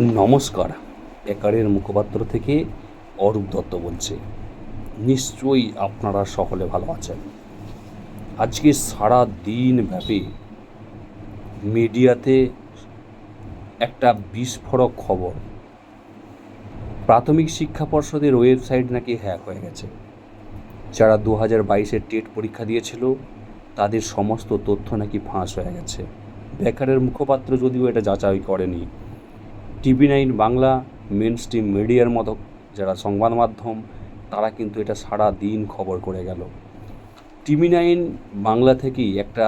নমস্কার। একারের মুখপাত্র থেকে অরূপ দত্ত বলছে। নিশ্চয়ই আপনারা সকলে ভালো আছেন। আজকে সারা দিন ব্যাপী মিডিয়াতে একটা বিস্ফোরক খবর। প্রাথমিক শিক্ষা পর্ষদের ওয়েবসাইট নাকি হ্যাক হয়ে গেছে। যারা দু হাজার বাইশের টেট পরীক্ষা দিয়েছিল, তাদের সমস্ত তথ্য নাকি ফাঁস হয়ে গেছে। বেকারের মুখপাত্র যদিও এটা যাচাই করেনি TV nine Bangla mainstream মিডিয়ার মতো যারা সংবাদ মাধ্যম, তারা কিন্তু এটা সারা দিন খবর করে গেল। টিভি নাইন বাংলা থেকেই একটা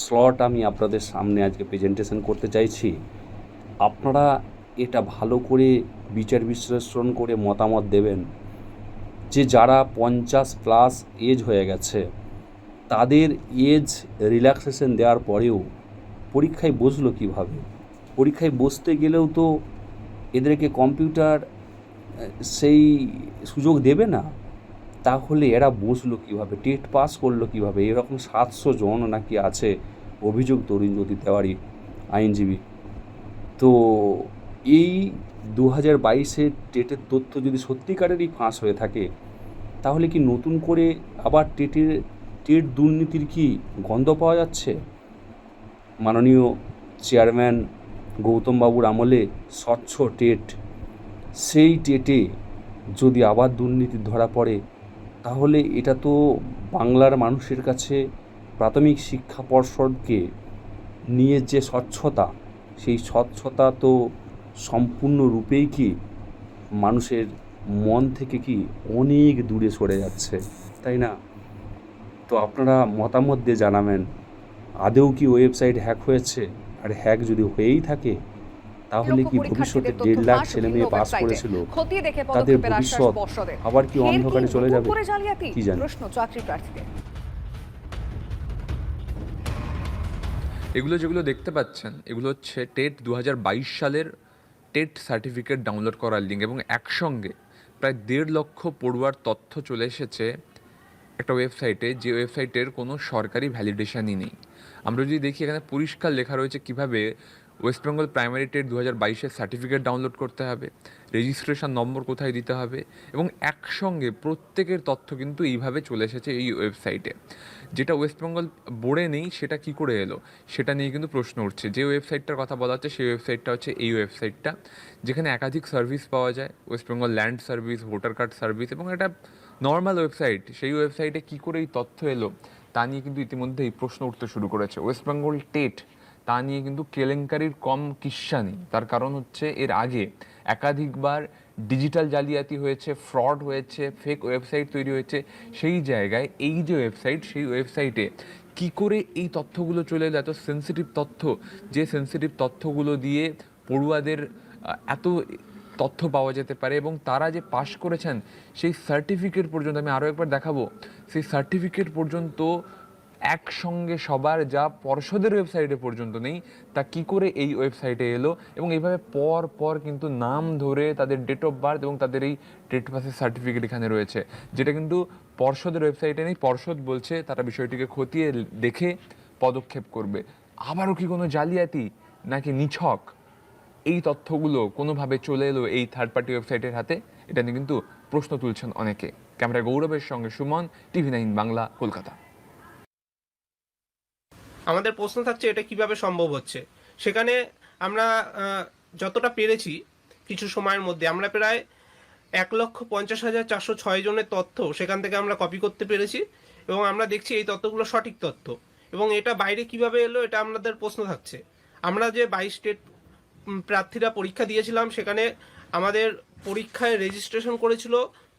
স্লট আমি আপনাদের সামনে আজকে প্রেজেন্টেশন করতে চাইছি। আপনারা এটা ভালো করে বিচার বিশ্লেষণ করে মতামত দেবেন যে যারা পঞ্চাশ প্লাস এজ হয়ে গেছে, তাদের এজ রিল্যাক্সেশন দেওয়ার পরেও পরীক্ষায় বসল কীভাবে? পরীক্ষায় বসতে গেলেও তো এদেরকে কম্পিউটার সেই সুযোগ দেবে না। তাহলে এরা বসল কীভাবে? টেট পাস করল কীভাবে? এরকম সাতশো জন নাকি আছে, অভিযোগ তরুণজ্যোতি তেওয়ারি, আইনজীবী। তো এই দু হাজার বাইশে টেটের তথ্য যদি সত্যিকারেরই ফাঁস হয়ে থাকে, তাহলে কি নতুন করে আবার টেটের, টেট দুর্নীতির কি গন্ধ পাওয়া যাচ্ছে? মাননীয় চেয়ারম্যান গৌতমবাবুর আমলে স্বচ্ছ টেট। সেই টেটে যদি আবার দুর্নীতি ধরা পড়ে, তাহলে এটা তো বাংলার মানুষের কাছে প্রাথমিক শিক্ষা পর্ষদকে নিয়ে যে স্বচ্ছতা, সেই স্বচ্ছতা তো সম্পূর্ণরূপেই কি মানুষের মন থেকে কি অনেক দূরে সরে যাচ্ছে, তাই না? তো আপনারা মতামত দিয়ে জানাবেন। আদেও কি ওয়েবসাইট হ্যাক হয়েছে? আর হ্যাক যদি হয়েই থাকে তাহলে কি ভবিষ্যতে দেড় লাখ ছেলে মেয়ে পাস করেছিল? তাদের ভবিষ্যৎ আবার কি অন্ধকারে চলে যাবে? কি জানি। প্রশ্ন চাকরি প্রার্থীদের। এগুলো যেগুলো দেখতে পাচ্ছেন এগুলো হচ্ছে টেট দু হাজার বাইশ সালের টেট সার্টিফিকেট ডাউনলোড করার লিঙ্ক এবং একসঙ্গে প্রায় দেড় লক্ষ পড়ুয়ার তথ্য চলে এসেছে একটা ওয়েবসাইটে যে ওয়েবসাইটের কোনো সরকারি ভ্যালিডেশনই নেই। আমরা যদি দেখি এখানে পরিষ্কার লেখা রয়েছে কীভাবে ওয়েস্ট বেঙ্গল প্রাইমারি টেট দু হাজার বাইশের সার্টিফিকেট ডাউনলোড করতে হবে রেজিস্ট্রেশন নম্বর কোথায় দিতে হবে, এবং একসঙ্গে প্রত্যেকের তথ্য কিন্তু এইভাবে চলে এসেছে এই ওয়েবসাইটে যেটা ওয়েস্ট বেঙ্গল বোর্ডে নেই, সেটা কি করে এলো? সেটা নিয়ে কিন্তু প্রশ্ন উঠছে। যে ওয়েবসাইটটার কথা বলা হচ্ছে, সেই ওয়েবসাইটটা হচ্ছে এই ওয়েবসাইটটা যেখানে একাধিক সার্ভিস পাওয়া যায় West Bengal land service voter card service এবং একটা নর্মাল ওয়েবসাইট সেই ওয়েবসাইটে কী করে এই তথ্য এলো, তা নিয়ে কিন্তু ইতিমধ্যেই প্রশ্ন উঠতে শুরু করেছে। ওয়েস্ট বেঙ্গল টেট তা নিয়ে কিন্তু কেলেঙ্কারির কম কিস্সা নেই। তার কারণ হচ্ছে এর আগে একাধিকবার ডিজিটাল জালিয়াতি হয়েছে, ফ্রড হয়েছে ফেক ওয়েবসাইট তৈরি হয়েছে। সেই জায়গায় এই যে ওয়েবসাইট সেই ওয়েবসাইটে কি করে এই তথ্যগুলো চলে এলো, এত সেন্সিটিভ তথ্য? যে সেন্সিটিভ তথ্যগুলো দিয়ে পড়ুয়াদের এত তথ্য পাওয়া যেতে পারে এবং তারা যে পাশ করেছেন, সেই সার্টিফিকেট পর্যন্ত আমি আরও একবার দেখাবো। সেই সার্টিফিকেট পর্যন্ত একসঙ্গে সবার যা পর্ষদের ওয়েবসাইটে পর্যন্ত নেই, তা কি করে এই ওয়েবসাইটে এলো? এবং এইভাবে পর পর কিন্তু নাম ধরে তাদের ডেট অফ বার্থ এবং তাদের এই ডেট পাসের সার্টিফিকেট এখানে রয়েছে। যেটা কিন্তু পর্ষদের ওয়েবসাইটে নেই, পর্ষদ বলছে তারা বিষয়টিকে খতিয়ে দেখে পদক্ষেপ করবে। আবারও কি কোনো জালিয়াতি নাকি নিছক? এই তথ্যগুলো কোনোভাবে চলে এলো এই থার্ড পার্টি ওয়েবসাইটের হাতে? এটা নিয়ে কিন্তু প্রশ্ন তুলছেন অনেকে। ক্যামেরা গৌরবের সঙ্গে সুমন, টিভি নাইন বাংলা, কলকাতা। আমাদের প্রশ্ন থাকছে এটা কীভাবে সম্ভব হচ্ছে। সেখানে আমরা যতটা পেরেছি কিছু সময়ের মধ্যে, আমরা প্রায় এক লক্ষ পঞ্চাশ হাজার চারশো ছয় জনের তথ্য সেখান থেকে আমরা কপি করতে পেরেছি এবং আমরা দেখছি এই তথ্যগুলো সঠিক তথ্য। এবং এটা বাইরে কীভাবে এলো এটা আমাদের প্রশ্ন থাকছে। আমরা যে বাইশ স্টেট প্রার্থীরা পরীক্ষা দিয়েছিলাম, সেখানে আমাদের পরীক্ষায় রেজিস্ট্রেশন করেছিল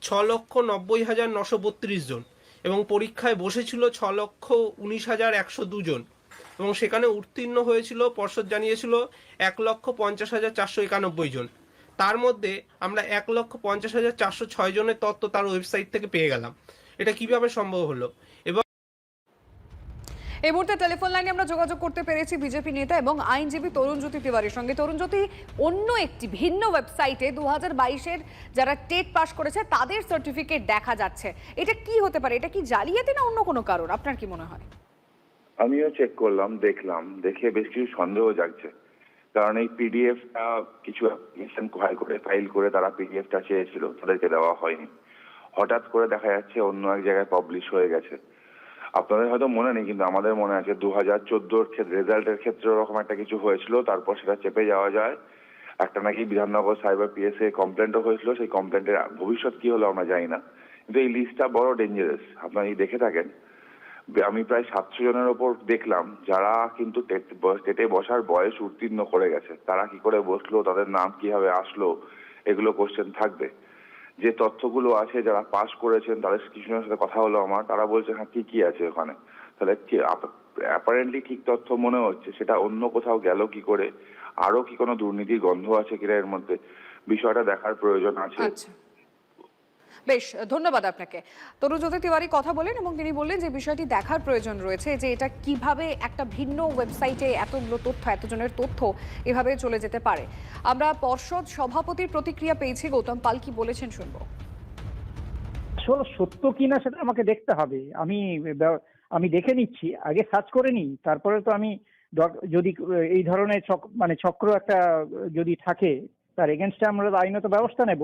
ছ লক্ষ নব্বই হাজার নশো বত্রিশ জন এবং পরীক্ষায় বসেছিল ছ লক্ষ উনিশ হাজার একশো দুজন। এবং সেখানে উত্তীর্ণ হয়েছিল, পর্ষদ জানিয়েছিল এক লক্ষ পঞ্চাশ হাজার চারশো একানব্বই জন। তার মধ্যে আমরা এক লক্ষ পঞ্চাশ হাজার চারশো ছয় জনের তথ্য তার ওয়েবসাইট থেকে পেয়ে গেলাম। এটা কীভাবে সম্ভব হলো? এবং এই মুহূর্তে টেলিফোন লাইনে আমরা যোগাযোগ করতে পেরেছি বিজেপি নেতা এবং আইনজীবী তরুণ জ্যোতি তিওয়ারির সঙ্গে। তরুণ জ্যোতি, অন্য একটি ভিন্ন ওয়েবসাইটে দু হাজার যারা টেট পাস করেছে, তাদের সার্টিফিকেট দেখা যাচ্ছে। এটা কি হতে পারে? এটা কি জালিয়াতি না অন্য কোনো কারণ? আপনার কি মনে হয়? আমিও চেক করলাম, দেখলাম, দেখে বেশ কিছু সন্দেহ জাগছে। কারণ এই পিডিএফটা কিছু অ্যাপ্লিকেশন করে ফাইল করে তারা পিডিএফটা চেয়েছিল, তাদেরকে দেওয়া হয়নি। হঠাৎ করে দেখা যাচ্ছে অন্য এক জায়গায় পাবলিশ হয়ে গেছে। আপনাদের হয়তো মনে নেই, কিন্তু আমাদের মনে আছে দু হাজার চোদ্দোর রেজাল্টের ক্ষেত্রে ওরকম একটা কিছু হয়েছিল, তারপর সেটা চেপে যাওয়া যায়। একটা নাকি বিধাননগর সাইবার পিএসএ কমপ্লেন্টও হয়েছিল, সেই কমপ্লেন্টের ভবিষ্যৎ কি হলো আমরা জানি না। কিন্তু এই লিস্টটা বড় ডেঞ্জারাস আপনারা দেখে থাকেন আমি প্রায় সাতশো জনের ওপর দেখলাম, যারা কিন্তু টেটে বসার বয়স উত্তীর্ণ করে গেছে। তারা কি করে বসল, তাদের নাম কীভাবে আসলো, এগুলো কোশ্চেন থাকবে। যে তথ্যগুলো আছে, যারা পাস করেছেন, তাদের কিছু জনের সাথে কথা হলো আমার, তারা বলছে হ্যাঁ কি কি আছে ওখানে? তাহলে অ্যাপারেন্টলি ঠিক তথ্য মনে হচ্ছে, সেটা অন্য কোথাও গেল কি করে? আরও কি কোনো দুর্নীতির গন্ধ আছে কিনা এর মধ্যে? বিষয়টা দেখার প্রয়োজন আছে। আচ্ছা। বেশ, ধন্যবাদ আপনাকে। তরুজ্যোতি তিওয়ারি কথা বলেন এবং তিনি বললেন যে বিষয়টি দেখার প্রয়োজন রয়েছে যে এটা কীভাবে একটা ভিন্ন ওয়েবসাইটে এতগুলো তথ্য, এতজনের তথ্য এভাবে চলে যেতে পারে। আমরা পর্ষদ সভাপতির প্রতিক্রিয়া পেয়েছি, গৌতম পাল কি বলেছেন শুনব। আসলে সত্য কিনা সেটা আমাকে দেখতে হবে। আমি আমি দেখে নিচ্ছি, আগে সার্চ করে নিই, তারপরে তো আমি যদি এই ধরনের মানে চক্র একটা যদি থাকে, তার এগেনস্টে আমরা আইনত ব্যবস্থা নেব।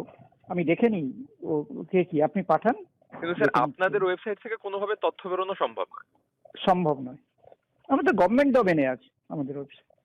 আমি দেখে নিই ও কে কি আপনি পাঠান? কিন্তু স্যার আপনাদের ওয়েবসাইট থেকে কোনোভাবে তথ্য বেরোনো সম্ভব নয়। সম্ভব নয়। আমাদের তো গভর্নমেন্ট ডোমেনে আছে আমাদের ওয়েবসাইট।